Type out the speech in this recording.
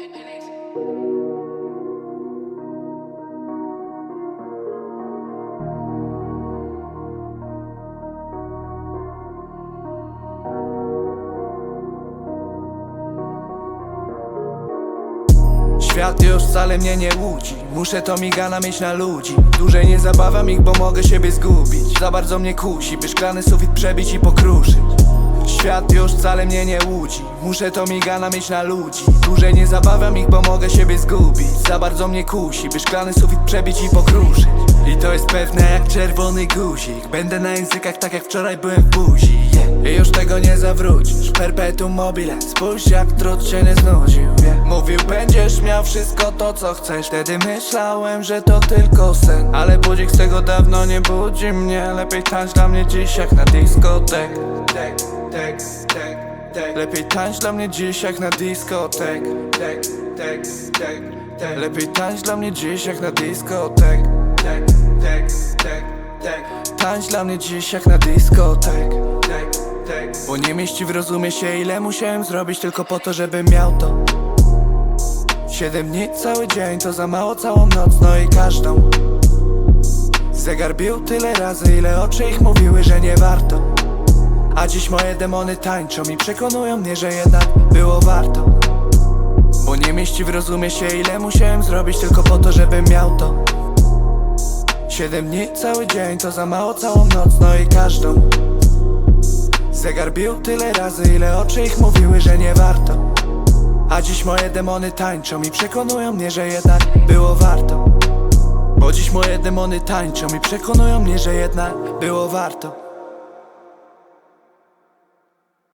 Świat już wcale mnie nie łudzi. Muszę to migana mieć na ludzi. Dłużej nie zabawam ich, bo mogę siebie zgubić. Za bardzo mnie kusi, by szklany sufit przebić i pokruszyć Świat już wcale mnie nie łudzi. Muszę to migana mieć na ludzi. Dłużej nie zabawiam ich, bo mogę siebie zgubić. Za bardzo mnie kusi, by szklany sufit przebić i pokruszyć. I to jest pewne jak czerwony guzik. Będę na językach tak jak wczoraj byłem w buzi. Yeah. I już tego nie zawrócisz. Perpetuum mobile. Spójrz jak trud się nie znudził. Yeah. Mówił będziesz miał wszystko to co chcesz. Wtedy myślałem, że to tylko sen. Ale budzik z tego dawno nie budzi mnie. Lepiej tańcz dla mnie dziś jak na dyskotek Lepiej tańcz dla mnie dziś jak na dyskotek tek, tek, tek, tek. Lepiej tańcz dla mnie dziś jak na dyskotek tek, tek, tek, tek. Tańcz dla mnie dziś jak na dyskotek tek, tek. Bo nie mieści w rozumie się ile musiałem zrobić tylko po to, żebym miał to. Siedem dni cały dzień to za mało całą noc, no i każdą. Zegar bił tyle razy, ile oczy ich mówiły, że nie warto A dziś moje demony tańczą i przekonują mnie, że jednak było warto. Bo nie mieści w rozumie się, ile musiałem zrobić tylko po to, żebym miał to. Siedem dni cały dzień to za mało całą noc, no i każdą. Zegar bił tyle razy, ile oczy ich mówiły, że nie warto. A dziś moje demony tańczą i przekonują mnie, że jednak było warto. Bo dziś moje demony tańczą i przekonują mnie, że jednak było warto